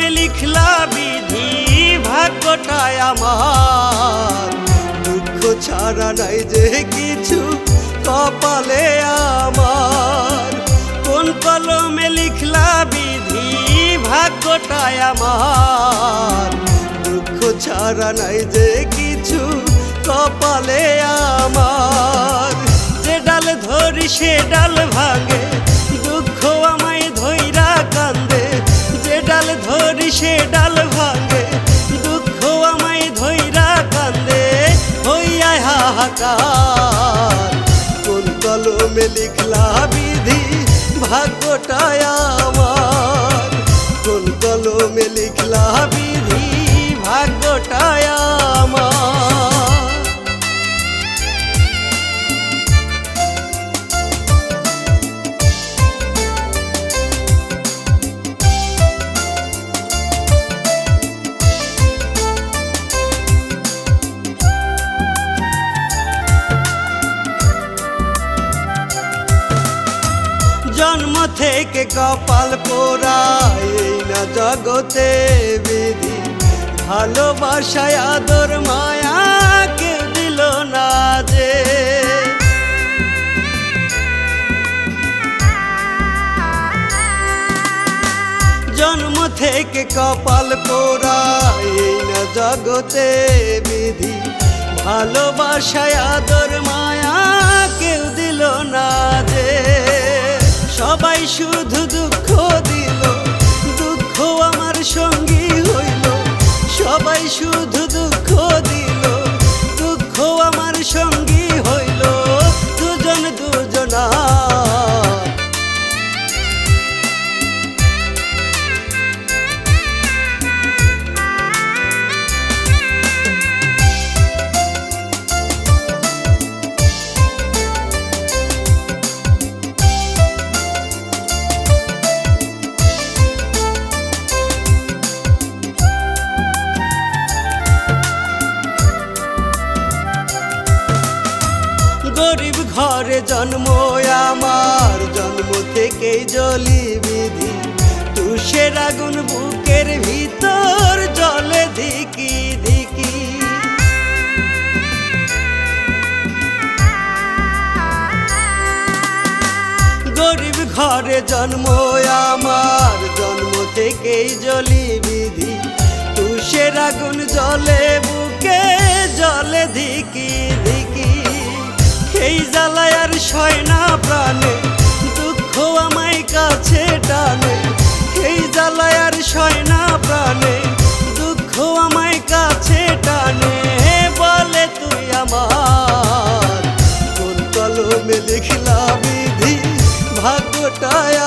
লিখলা বিধি ভাগ্যটায় আমার। দুঃখ ছাড়া নাই যে কিছু কপালে আমার। কোন কলমে লিখলা বিধি ভাগ্যটায় আমার। দুঃখ ছাড়া নাই যে কিছু কপালে আমার। যে ডাল ধরি সে ডাল ভাঙে হাহাকার। কোন কলমে লিখলা বিধি ভাগ্যটায় আমার। কোন কলমে লিখলা থেকে কপাল পোড়া এই না জগতে বিধি। ভালোবাসায় আদর মায়া কেউ দিল না যে। জন্ম থেকে কপাল পোড়া এই না জগতে বিধি। ভালোবাসায় আদর মায়া সঙ্গী হইল ঘরে জন্ম, আমার জন্ম থেকেই জলি বিধি। তুষের আগুন বুকের ভিতর জলে ধিকি ধিকি। গরিব ঘরে জন্ম, আমার জন্ম থেকেই জলি বিধি। তুষের আগুন জলে বুকে জলে জ্বালায় সয় না প্রাণে, দুঃখ আমায় কাছে টানে। এই জ্বালায় আর সয় না প্রাণে, দুঃখ আমায় কাছে টানে। বলে তুই আমার, কোন কলমে লিখলা বিধি, ভাগ্যটায়